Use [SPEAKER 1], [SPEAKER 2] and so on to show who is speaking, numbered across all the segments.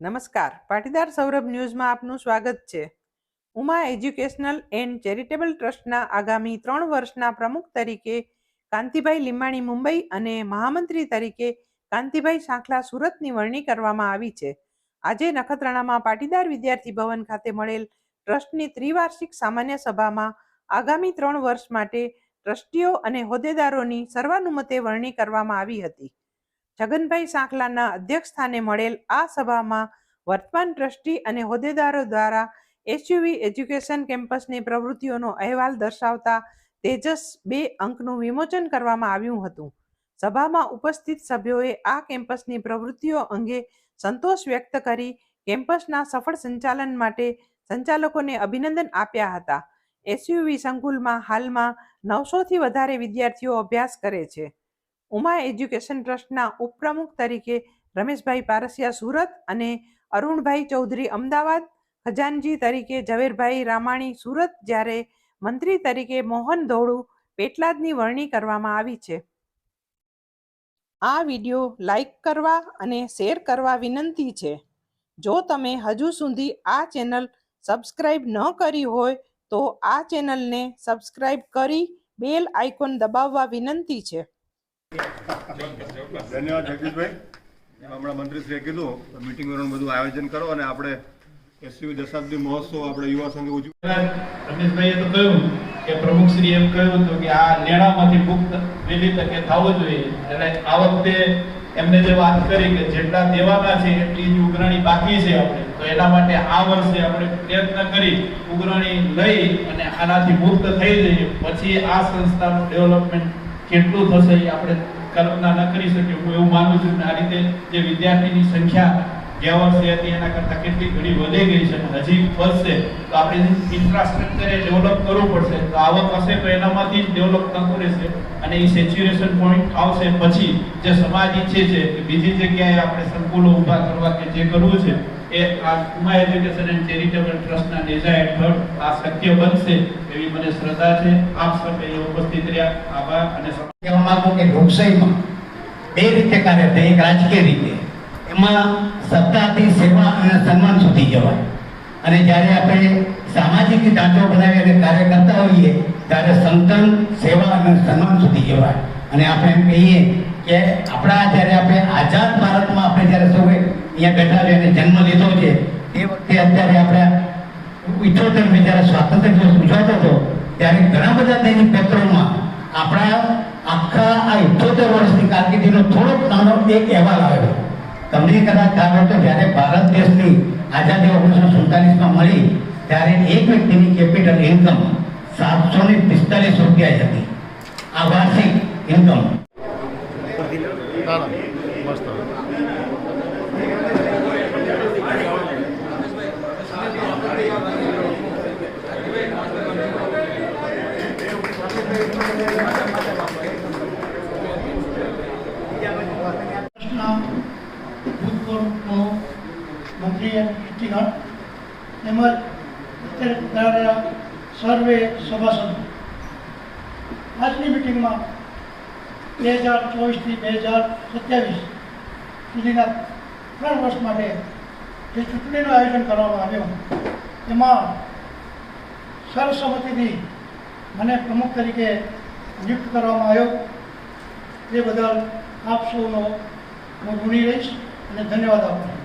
[SPEAKER 1] નમસ્કાર. પાટીદાર સૌરભ ન્યૂઝમાં આપનું સ્વાગત છે. ઉમા એજ્યુકેશનલ એન્ડ ચેરિટેબલ ટ્રસ્ટના આગામી ત્રણ વર્ષના પ્રમુખ તરીકે કાંતિભાઈ લીંબાણી મુંબઈ અને મહામંત્રી તરીકે કાંતિભાઈ સાંખલા સુરતની વરણી કરવામાં આવી છે. આજે નખત્રાણામાં પાટીદાર વિદ્યાર્થી ભવન ખાતે મળેલ ટ્રસ્ટની ત્રિવાર્ષિક સામાન્ય સભામાં આગામી ત્રણ વર્ષ માટે ટ્રસ્ટીઓ અને હોદ્દેદારોની સર્વાનુમતે વરણી કરવામાં આવી હતી. છગનભાઈ સાંખલાના અધ્યક્ષસ્થાને મળેલ આ સભામાં વર્તમાન ટ્રસ્ટી અને હોદ્દેદારો દ્વારા એસયુવી એજ્યુકેશન કેમ્પસની પ્રવૃત્તિઓનો અહેવાલ દર્શાવતા તેજસ બે અંકનું વિમોચન કરવામાં આવ્યું હતું. સભામાં ઉપસ્થિત સભ્યોએ આ કેમ્પસની પ્રવૃત્તિઓ અંગે સંતોષ વ્યક્ત કરી કેમ્પસના સફળ સંચાલન માટે સંચાલકોને અભિનંદન આપ્યા હતા. એસયુવી સંકુલમાં હાલમાં નવસોથી વધારે વિદ્યાર્થીઓ અભ્યાસ કરે છે. ઉમા એજ્યુકેશન ટ્રસ્ટના ઉપપ્રમુખ તરીકે રમેશભાઈ પારસિયા સુરત અને અરુણભાઈ ચૌધરી અમદાવાદ, ખજાનજી તરીકે ઝવેરભાઈ રામાણી સુરત, જ્યારે મંત્રી તરીકે મોહન ધોળુ પેટલાદની વરણી કરવામાં આવી છે. આ વીડિયો લાઈક કરવા અને શેર કરવા વિનંતી છે. જો તમે હજુ સુધી આ ચેનલ સબસ્ક્રાઇબ ન કરી હોય, તો આ ચેનલને સબસ્ક્રાઇબ કરી બેલ આઇકોન દબાવવા વિનંતી છે.
[SPEAKER 2] ધન્યવાદ, જગદીશભાઈ. હમણાં મંત્રીશ્રીએ કીધું મિટિંગ બધું આયોજન કરો અને આપણે એસયુવી દશાબ્દી મહોત્સવ આપણે યુવા સંઘે
[SPEAKER 3] રમેશભાઈએ તો કહ્યું કે પ્રમુખશ્રી એમ કહ્યું હતું કે આ લેણામાંથી મુક્ત વહેલી તકે થવું જોઈએ. એટલે આ વખતે એમને જે વાત કરી કે જેટલા દેવાના છે એટલી જ ઉઘરાણી બાકી છે આપણે. તો એના માટે આ વર્ષે આપણે પ્રયત્ન કરી ઉઘરાણી લઈ અને આનાથી મુક્ત થઈ જઈએ. પછી આ સંસ્થાનું ડેવલપમેન્ટ કેટલું થશે એ આપણે કલ્પના ન કરી શકીએ. હું એવું માનું છું કે આ રીતે જે વિદ્યાર્થીની સંખ્યા ગયા વર્ષે હતી, એના કરતાં કેટલી ઘણી વધી ગઈ છે અને હજી વધશે. તો આપણે ઇન્ફ્રાસ્ટ્રક્ચર એ ડેવલપ કરવું પડશે. તો આવક હશે તો એનામાંથી જ ડેવલપ થતું રહેશે અને એ સેચ્યુરેશન પોઈન્ટ આવશે પછી. જે સમાજ ઈચ્છે છે કે બીજી જગ્યાએ આપણે સંકુલો ઊભા કરવા કે જે કરવું છે એ આ ઉમા એજ્યુકેશન એન્ડ ચેરિટેબલ ટ્રસ્ટના નેજા હેઠળ આ શક્ય બનશે એવી મને શ્રદ્ધા છે. આપ સર્વે ઉપસ્થિત રહ્યા. આભાર અને
[SPEAKER 4] કહેવા માંગુ કે લોકશાહીમાં બે રીતે કાર્ય થાય. એક રાજકીય રીતે. એમાં સત્તાથી સેવા અને સન્માન સુધી જવાય. અને જ્યારે આપણે સામાજિક ઢાંચો બનાવી અને કાર્ય કરતા હોઈએ, ત્યારે સંતન, સેવા અને સન્માન સુધી જવાય. અને આપણે એમ કહીએ કે આપણા જ્યારે આપણે આઝાદ ભારતમાં આપણે જ્યારે સૌએ અહીંયા બેઠા રહીને જન્મ લીધો છે, એ વખતે અત્યારે આપણે ઇઠોતેર જ્યારે સ્વાતંત્ર્ય દિવસ ઉજવાતો હતો, ત્યારે ઘણા બધા દૈનિક પત્રોમાં આપણા આખા આ ઇઠોતેર વર્ષની કારકિર્દીનો થોડોક નાનો એક અહેવાલ આવ્યો તમને કદાચ ખ્યાલ હોય તો જ્યારે ભારત દેશની આઝાદી ઓગણીસો સુડતાલીસમાં મળી, ત્યારે એક વ્યક્તિની કેપિટલ ઇન્કમ સાતસો ને પિસ્તાલીસ રૂપિયા હતી. આ વાર્ષિક ઇન્કમ
[SPEAKER 5] તેમજ અત્યારે પધારેલા સર્વે આજની મિટિંગમાં બે હજાર ચોવીસથી બે હજાર સત્યાવીસ સુધીના ત્રણ વર્ષ માટે જે ચૂંટણીનું આયોજન કરવામાં આવ્યું, એમાં સર્વસંમતિથી મને પ્રમુખ તરીકે નિયુક્ત કરવામાં આવ્યો. તે બદલ આપ સૌનો હું ઋણી રહીશ અને ધન્યવાદ આપું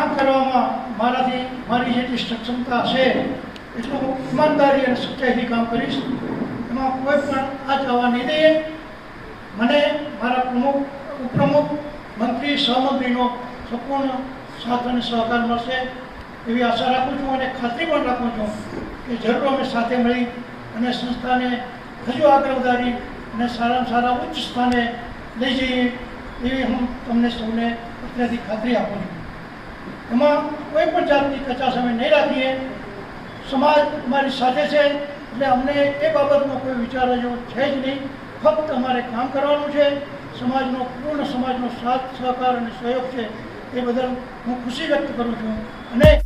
[SPEAKER 5] કામ કરવામાં મારાથી મારી જેટલી સક્ષમતા છે એટલું હું ઈમાનદારી અને સચ્ચાઈથી કામ કરીશ. એમાં કોઈ પણ આ જવા નહીં દઈએ મને મારા પ્રમુખ, ઉપપ્રમુખ, મંત્રી, સહમંત્રીનો સંપૂર્ણ સાથ અને સહકાર મળશે એવી આશા રાખું છું અને ખાતરી પણ રાખું છું કે જરૂર અમે સાથે મળી અને સંસ્થાને હજુ આગળ વધારી અને સારામાં સારા ઉચ્ચ સ્થાને લઈ જઈએ એવી હું તમને સૌને અત્યારથી ખાતરી આપું છું. એમાં કોઈ પણ જાતની કચાશ અમે નહીં રાખીએ. સમાજ અમારી સાથે છે એટલે અમને એ બાબતનો કોઈ વિચાર હજુ છે જ નહીં. ફક્ત અમારે કામ કરવાનું છે. સમાજનો, પૂર્ણ સમાજનો સાથ, સહકાર અને સહયોગ છે. એ બદલ હું ખુશી વ્યક્ત કરું છું. અને